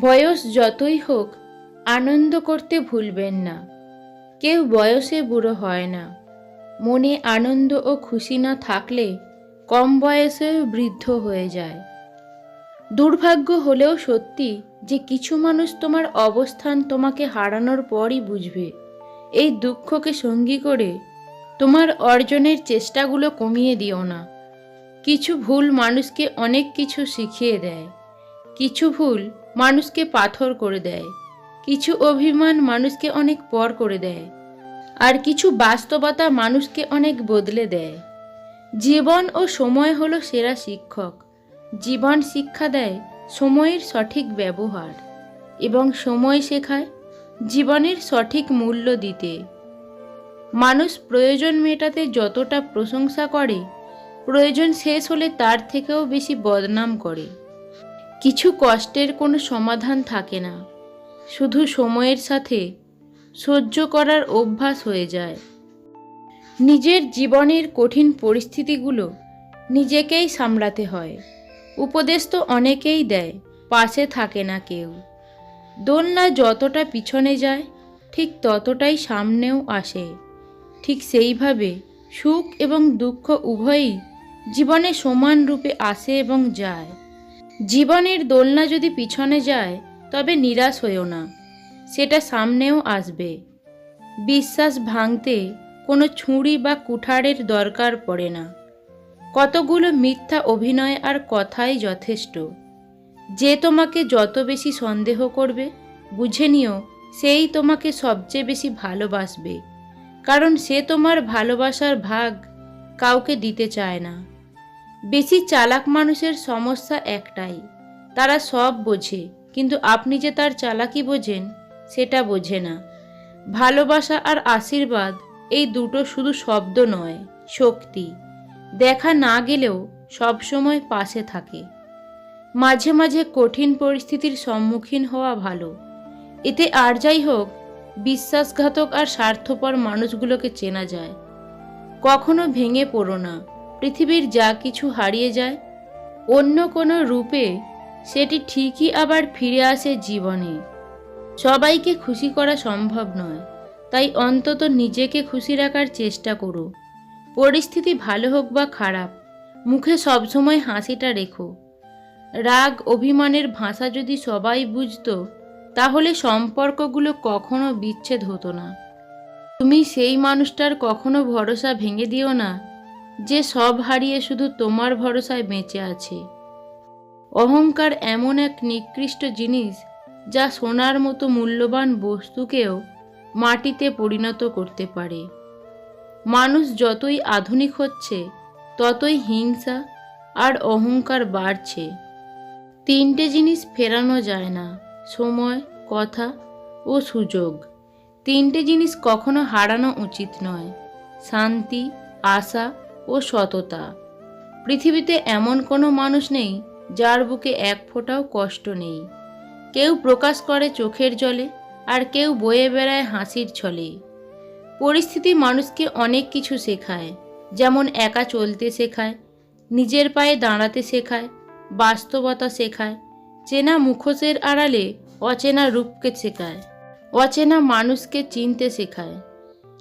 বয়স যতই হোক, আনন্দ করতে ভুলবেন না। কেউ বয়সে বুড়ো হয় না। মনে আনন্দ ও খুশি না থাকলে কম বয়সেও বৃদ্ধ হয়ে যায়। দুর্ভাগ্য হলেও সত্যি যে কিছু মানুষ তোমার অবস্থান তোমাকে হারানোর পরই বুঝবে। এই দুঃখকে সঙ্গী করে তোমার অর্জনের চেষ্টাগুলো কমিয়ে দিও না। কিছু ভুল মানুষকে অনেক কিছু শিখিয়ে দেয়। কিছু ভুল মানুষকে পাথর করে দেয়। কিছু অভিমান মানুষকে অনেক পর করে দেয়। আর কিছু বাস্তবতা মানুষকে অনেক বদলে দেয়। জীবন ও সময় হলো সেরা শিক্ষক। জীবন শিক্ষা দেয় সময়ের সঠিক ব্যবহার এবং সময় শেখায় জীবনের সঠিক মূল্য দিতে। মানুষ প্রয়োজন মেটাতে যতটা প্রশংসা করে, প্রয়োজন শেষ হলে তার থেকেও বেশি বদনাম করে। কিছু কষ্টের কোনো সমাধান থাকে না। শুধু সময়ের সাথে সহ্য করার অভ্যাস হয়ে যায়। নিজের জীবনের কঠিন পরিস্থিতিগুলো নিজেকেই সামলাতে হয়। উপদেশ তো অনেকেই দেয়, পাশে থাকে না কেউ। দোলনা যতটা পিছনে যায়, ঠিক ততটাই সামনেও আসে। ঠিক সেইভাবে সুখ এবং দুঃখ উভয়ই জীবনে সমান রূপে আসে এবং যায়। জীবনের দোলনা যদি পিছনে যায়, তবে নিরাশ হয়েও না। সেটা সামনেও আসবে। বিশ্বাস ভাঙতে কোনো ছুরি বা কুঠারের দরকার পড়ে না। কতগুলো মিথ্যা অভিনয় আর কথাই যথেষ্ট। যে তোমাকে যত বেশি সন্দেহ করবে, বুঝে নিও, সেই তোমাকে সবচেয়ে বেশি ভালোবাসবে। কারণ সে তোমার ভালোবাসার ভাগ কাউকে দিতে চায় না। বেশি চালাক মানুষের সমস্যা একটাই, তারা সব বোঝে, কিন্তু আপনি যে তার চালাকি বোঝেন, সেটা বোঝে না। ভালোবাসা আর আশীর্বাদ, এই দুটো শুধু শব্দ নয়, শক্তি। দেখা না গেলেও সবসময় পাশে থাকে। মাঝে মাঝে কঠিন পরিস্থিতির সম্মুখীন হওয়া ভালো। এতে আর যাই হোক, বিশ্বাসঘাতক আর স্বার্থপর মানুষগুলোকে চেনা যায়। কখনো ভেঙে পড়ো না। পৃথিবীর যা কিছু হারিয়ে যায়, অন্য কোনো রূপে সেটি ঠিকই আবার ফিরে আসে জীবনে। সবাইকে খুশি করা সম্ভব নয়, তাই অন্তত নিজেকে খুশি রাখার চেষ্টা করো। পরিস্থিতি ভালো হোক বা খারাপ, মুখে সবসময় হাসিটা রেখো। রাগ, অভিমানের ভাষা যদি সবাই বুঝত, তাহলে সম্পর্কগুলো কখনো বিচ্ছেদ হতো না। তুমি সেই মানুষটার কখনো ভরসা ভেঙে দিও না যে সব হারিয়ে শুধু তোমার ভরসায় বেঁচে আছে। অহংকার এমন এক নিকৃষ্ট জিনিস যা সোনার মতো মূল্যবান বস্তুকেও মাটিতে পরিণত করতে পারে। মানুষ যতই আধুনিক হচ্ছে, ততই হিংসা আর অহংকার বাড়ছে। তিনটে জিনিস ফেরানো যায় না, সময়, কথা ও সুযোগ। তিনটে জিনিস কখনো হারানো উচিত নয়, শান্তি, আশা ও সততা। পৃথিবীতে এমন কোনো মানুষ নেই যার বুকে এক ফোঁটাও কষ্ট নেই। কেউ প্রকাশ করে চোখের জলে আর কেউ বয়ে বেড়ায় হাসির ছলে। পরিস্থিতি মানুষকে অনেক কিছু শেখায়, যেমন একা চলতে শেখায়, নিজের পায়ে দাঁড়াতে শেখায়, বাস্তবতা শেখায়, চেনা মুখোশের আড়ালে অচেনা রূপকে শেখায়, অচেনা মানুষকে চিনতে শেখায়।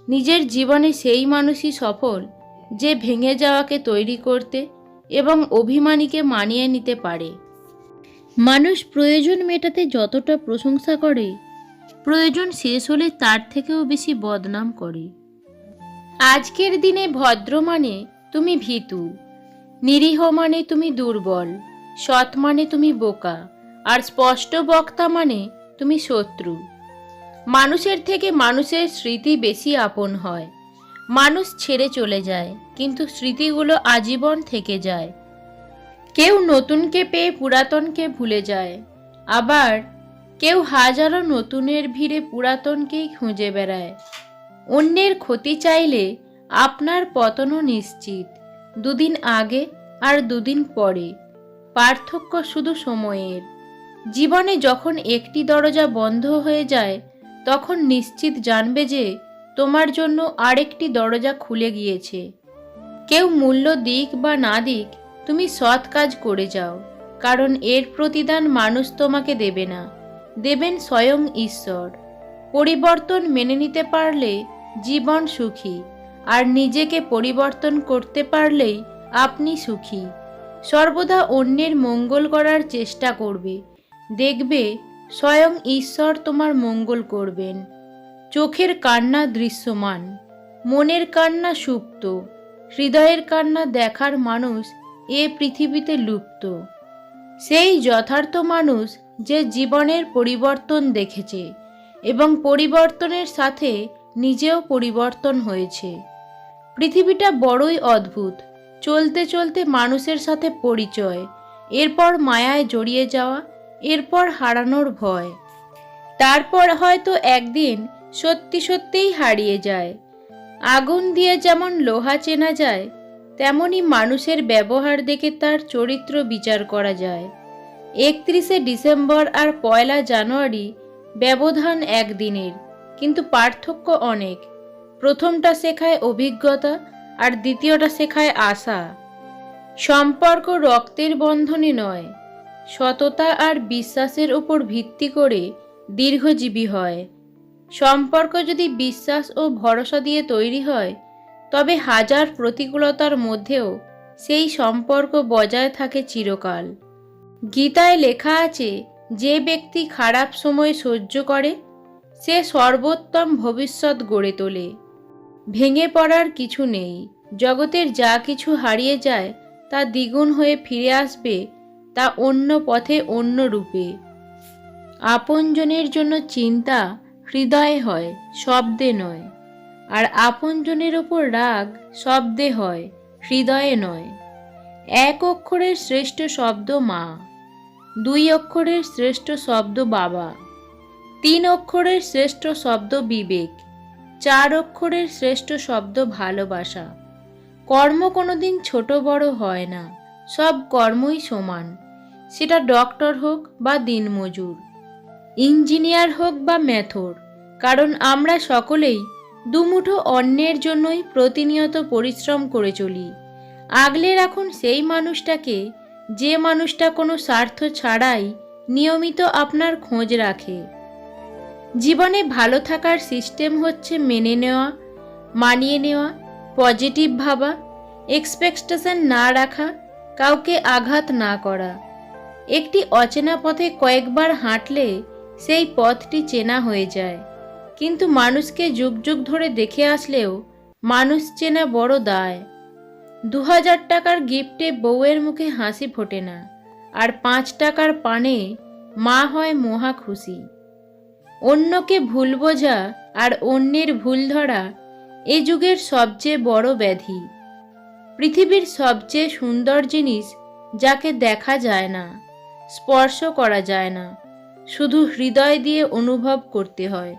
নিজের জীবনে সেই মানুষই সফল যে ভেঙে যাওয়াকে তৈরি করতে এবং অভিমানীকে মানিয়ে নিতে পারে। মানুষ প্রয়োজন মেটাতে যতটা প্রশংসা করে, প্রয়োজন শেষ হলে তার থেকেও বেশি বদনাম করে। আজকের দিনে ভদ্র মানে তুমি ভীতু, নিরীহ মানে তুমি দুর্বল, সৎ মানে তুমি বোকা, আর স্পষ্ট বক্তা মানে তুমি শত্রু। মানুষের থেকে মানুষের স্মৃতি বেশি আপন হয়। মানুষ ছেড়ে চলে যায়, কিন্তু স্মৃতিগুলো আজীবন থেকে যায়। কেউ নতুনকে পেয়ে পুরাতনকে ভুলে যায়, আবার কেউ হাজারো নতুনের ভিড়ে পুরাতনকেই খুঁজে বেড়ায়। অন্যের ক্ষতি চাইলে আপনার পতনও নিশ্চিত, দুদিন আগে আর দুদিন পরে। পার্থক্য শুধু সময়ের। জীবনে যখন একটি দরজা বন্ধ হয়ে যায়, তখন নিশ্চিত জানবে যে তোমার জন্য আরেকটি দরজা খুলে গিয়েছে। কেউ মূল্য দিক বা না দিক, তুমি সৎ কাজ করে যাও, কারণ এর প্রতিদান মানুষ তোমাকে দেবে না, দেবেন স্বয়ং ঈশ্বর। পরিবর্তন মেনে নিতে পারলে জীবন সুখী, আর নিজেকে পরিবর্তন করতে পারলেই আপনি সুখী। সর্বদা অন্যের মঙ্গল করার চেষ্টা করবে, দেখবে স্বয়ং ঈশ্বর তোমার মঙ্গল করবেন। চোখের কান্না দৃশ্যমান, মনের কান্না সুপ্ত, হৃদয়ের কান্না দেখার মানুষ এ পৃথিবীতে লুপ্ত। সেই যথার্থ মানুষ যে জীবনের পরিবর্তন দেখেছে এবং পরিবর্তনের সাথে নিজেও পরিবর্তন হয়েছে। পৃথিবীটা বড়ই অদ্ভুত, চলতে চলতে মানুষের সাথে পরিচয়, এরপর মায়ায় জড়িয়ে যাওয়া, এরপর হারানোর ভয়। তারপর হয়তো একদিন সত্যি সত্যিই হারিয়ে যায়। আগুন দিয়ে যেমন লোহা চেনা যায়, তেমনি মানুষের ব্যবহার দেখে তার চরিত্র বিচার করা যায়। একত্রিশে ডিসেম্বর আর পয়লা জানুয়ারি ব্যবধান একদিনের, কিন্তু পার্থক্য অনেক। প্রথমটা শেখায় অভিজ্ঞতা আর দ্বিতীয়টা শেখায় আশা। সম্পর্ক রক্তের বন্ধনে নয়, সততা আর বিশ্বাসের উপর ভিত্তি করে দীর্ঘজীবী হয়। সম্পর্ক যদি বিশ্বাস ও ভরসা দিয়ে তৈরি হয়, তবে হাজার প্রতিকূলতার মধ্যেও সেই সম্পর্ক বজায় থাকে চিরকাল। গীতায় লেখা আছে, যে ব্যক্তি খারাপ সময় সহ্য করে, সে সর্বোত্তম ভবিষ্যৎ গড়ে তোলে। ভেঙে পড়ার কিছু নেই, জগতের যা কিছু হারিয়ে যায়, তা দ্বিগুণ হয়ে ফিরে আসবে, তা অন্য পথে অন্য রূপে। আপনজনের জন্য চিন্তা হৃদয়ে হয়, শব্দে নয়। আর আপনজনের ওপর রাগ, শব্দে হয়, হৃদয়ে নয়। এক অক্ষরের শ্রেষ্ঠ শব্দ মা, দুই অক্ষরের শ্রেষ্ঠ শব্দ বাবা, তিন অক্ষরের শ্রেষ্ঠ শব্দ বিবেক, চার অক্ষরের শ্রেষ্ঠ শব্দ ভালোবাসা। কর্ম কোনোদিন ছোট বড় হয় না, সব কর্মই সমান। সেটা ডক্টর হোক বা দিনমজুর। ইঞ্জিনিয়ার হোক বা ম্যাথর, কারণ আমরা সকলেই দুমুঠো অন্যের জন্যই প্রতিনিয়ত পরিশ্রম করে চলি। আগলে রাখুন সেই মানুষটাকে, যে মানুষটা কোনো স্বার্থ ছাড়াই নিয়মিত আপনার খোঁজ রাখে। জীবনে ভালো থাকার সিস্টেম হচ্ছে মেনে নেওয়া, মানিয়ে নেওয়া, পজিটিভ ভাবা, এক্সপেকটেশন না রাখা, কাউকে আঘাত না করা। একটি অচেনা পথে কয়েকবার হাঁটলে সেই পথটি চেনা হয়ে যায়। কিন্তু মানুষকে যুগ যুগ ধরে দেখে আসলেও মানুষ চেনা বড় দায়। দু হাজার টাকার গিফটে বউয়ের মুখে হাসি ফোটে না, আর পাঁচ টাকার পানে মা হয় মহা খুশি। অন্যকে ভুল বোঝা আর অন্যের ভুল ধরা এ যুগের সবচেয়ে বড় ব্যাধি। পৃথিবীর সবচেয়ে সুন্দর জিনিস যাকে দেখা যায় না, স্পর্শ করা যায় না। শুধু হৃদয় দিয়ে অনুভব করতে হয়।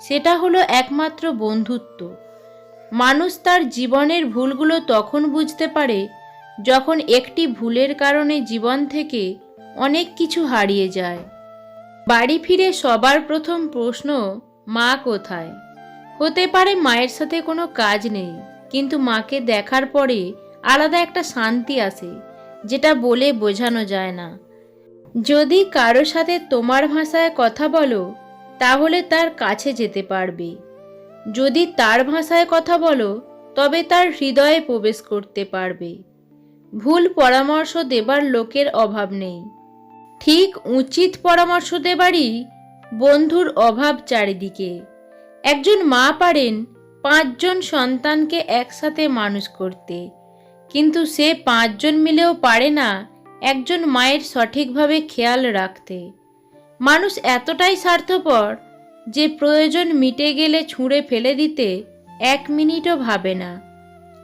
সেটা হলো একমাত্র বন্ধুত্ব। মানুষ তার জীবনের ভুলগুলো তখন বুঝতে পারে, যখন একটি ভুলের কারণে জীবন থেকে অনেক কিছু হারিয়ে যায়। বাড়ি ফিরে সবার প্রথম প্রশ্ন, মা কোথায়? হতে পারে মায়ের সাথে কোনো কাজ নেই, কিন্তু মাকে দেখার পরে আলাদা একটা শান্তি আসে, যেটা বলে বোঝানো যায় না। যদি কারও সাথে তোমার ভাষায় কথা বলো, তাহলে তার কাছে যেতে পারবে। যদি তার ভাষায় কথা বলো, তবে তার হৃদয়ে প্রবেশ করতে পারবে। ভুল পরামর্শ দেবার লোকের অভাব নেই। ঠিক উচিত পরামর্শ দেবারই বন্ধুর অভাব চারিদিকে। একজন মা পারেন পাঁচজন সন্তানকে একসাথে মানুষ করতে, কিন্তু সে পাঁচজন মিলেও পারে না একজন মায়ের সঠিকভাবে খেয়াল রাখতে। মানুষ এতটাই স্বার্থপর যে প্রয়োজন মিটে গেলে ছুঁড়ে ফেলে দিতে এক মিনিটও ভাবে না।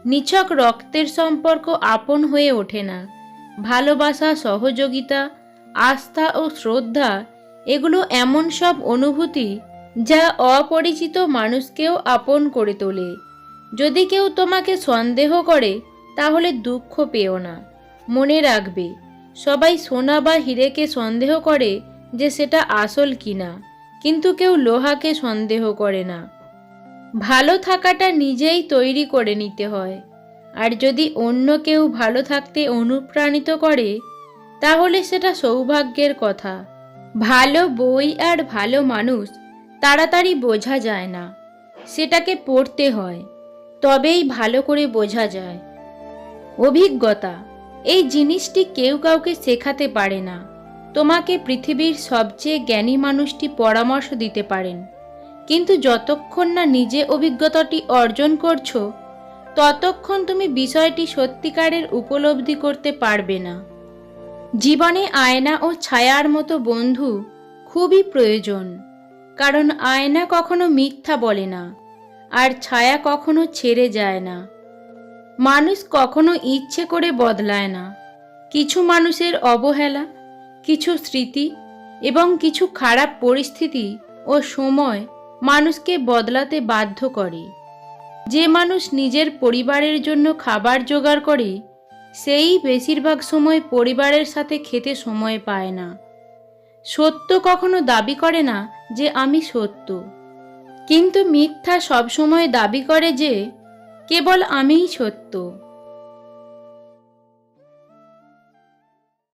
নিছক রক্তের সম্পর্ক আপন হয়ে ওঠে না। ভালোবাসা, সহযোগিতা, আস্থা ও শ্রদ্ধা, এগুলো এমন সব অনুভূতি যা অপরিচিত মানুষকেও আপন করে তোলে। যদি কেউ তোমাকে সন্দেহ করে, তাহলে দুঃখ পেও না। মনে রাখবে সবাই সোনা বা হিরেকে সন্দেহ করে যে সেটা আসল কিনা, কিন্তু কেউ লোহাকে সন্দেহ করে না। ভালো থাকাটা নিজেই তৈরি করে নিতে হয়, আর যদি অন্য কেউ ভালো থাকতে অনুপ্রাণিত করে, তাহলে সেটা সৌভাগ্যের কথা। ভালো বই আর ভালো মানুষ তাড়াতাড়ি বোঝা যায় না, সেটাকে পড়তে হয়, তবেই ভালো করে বোঝা যায়। অভিজ্ঞতা এই জিনিসটি কেউ কাউকে শেখাতে পারে না। তোমাকে পৃথিবীর সবচেয়ে জ্ঞানী মানুষটি পরামর্শ দিতে পারেন। কিন্তু যতক্ষণ না নিজে অভিজ্ঞতাটি অর্জন করছ, ততক্ষণ তুমি বিষয়টি সত্যিকারের উপলব্ধি করতে পারবে না। জীবনে আয়না ও ছায়ার মতো বন্ধু খুবই প্রয়োজন, কারণ আয়না কখনো মিথ্যা বলে না, আর ছায়া কখনো ছেড়ে যায় না। মানুষ কখনো ইচ্ছে করে বদলায় না। কিছু মানুষের অবহেলা, কিছু স্মৃতি এবং কিছু খারাপ পরিস্থিতি ও সময় মানুষকে বদলাতে বাধ্য করে। যে মানুষ নিজের পরিবারের জন্য খাবার জোগাড় করে, সেই বেশিরভাগ সময় পরিবারের সাথে খেতে সময় পায় না। সত্য কখনো দাবি করে না যে আমি সত্য। কিন্তু মিথ্যা সবসময় দাবি করে যে কেবল আমিই সত্য।